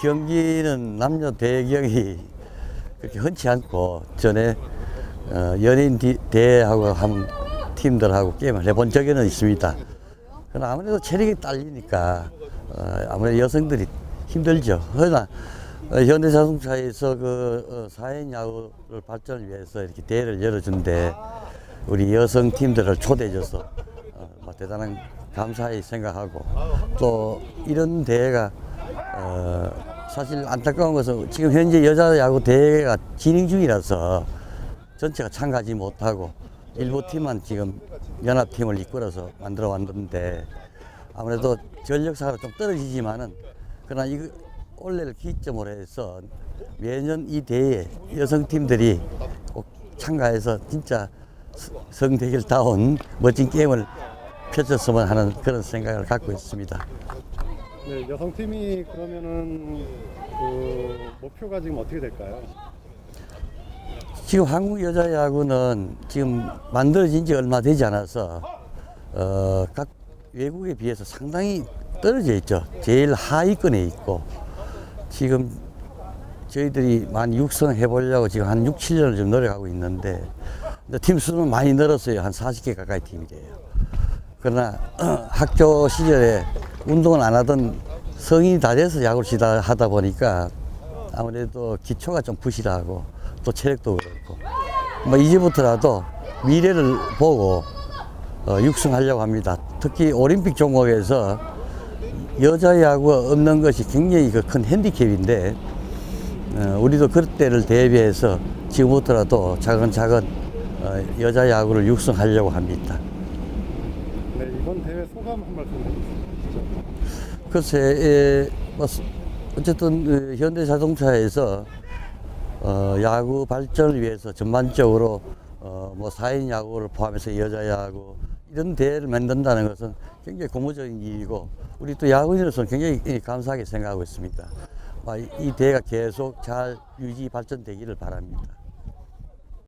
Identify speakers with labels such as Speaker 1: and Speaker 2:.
Speaker 1: 경기는 남녀 대경이 그렇게 흔치 않고 전에 어, 연예인 디- 대회하고 한 팀들하고 게임을 해본 적에는 있습니다. 그러나 아무래도 체력이 딸리니까 어, 아무래도 여성들이 힘들죠. 그러나 어, 현대자동차에서 그 어, 사회인 야구를 발전을 위해서 이렇게 대회를 열어준데 우리 여성 팀들을 초대해줘서 어, 뭐 대단한 감사히 생각하고 또 이런 대회가 어, 사실 안타까운 것은 지금 현재 여자 야구 대회가 진행 중이라서 전체가 참가하지 못하고 일부 팀만 지금 연합팀을 이끌어서 만들어 왔는데 아무래도 전력사가 좀 떨어지지만은 그러나 이거 올해를 기점으로 해서 매년 이 대회에 여성팀들이 꼭 참가해서 진짜 스- 성대결 다운 멋진 게임을 펼쳤으면 하는 그런 생각을 갖고 있습니다.
Speaker 2: 네, 여성팀이 그러면은 그 목표가 지금 어떻게 될까요?
Speaker 1: 지금 한국 여자 야구는 지금 만들어진 지 얼마 되지 않아서 어, 각 외국에 비해서 상당히 떨어져 있죠. 제일 하위권에 있고 지금 저희들이 많이 육성해 보려고 지금 한 6, 7년을 좀 노력하고 있는데 팀 수는 많이 늘었어요. 한 40개 가까이 팀이 돼요. 그러나 학교 시절에 운동을 안 하던 성인이 다 돼서 야구를 시다 하다 보니까 아무래도 기초가 좀 부실하고 또 체력도 그렇고 뭐 이제부터라도 미래를 보고 어, 육성하려고 합니다. 특히 올림픽 종목에서 여자 야구가 없는 것이 굉장히 그큰 핸디캡인데 어, 우리도 그때를 대비해서 지금부터라도 차근차근 어, 여자 야구를 육성하려고 합니다.
Speaker 2: 네, 이번 대회 소감 한 말씀 해주시죠.
Speaker 1: 글쎄, 에, 뭐, 스- 어쨌든 그 현대자동차에서 어, 야구 발전을 위해서 전반적으로 어, 뭐 4인 야구를 포함해서 여자 야구 이런 대회를 만든다는 것은 굉장히 고무적인 일이고 우리 또 야구인으로서는 굉장히 이, 감사하게 생각하고 있습니다. 아, 이- 이 대회가 계속 잘 유지 발전되기를 바랍니다.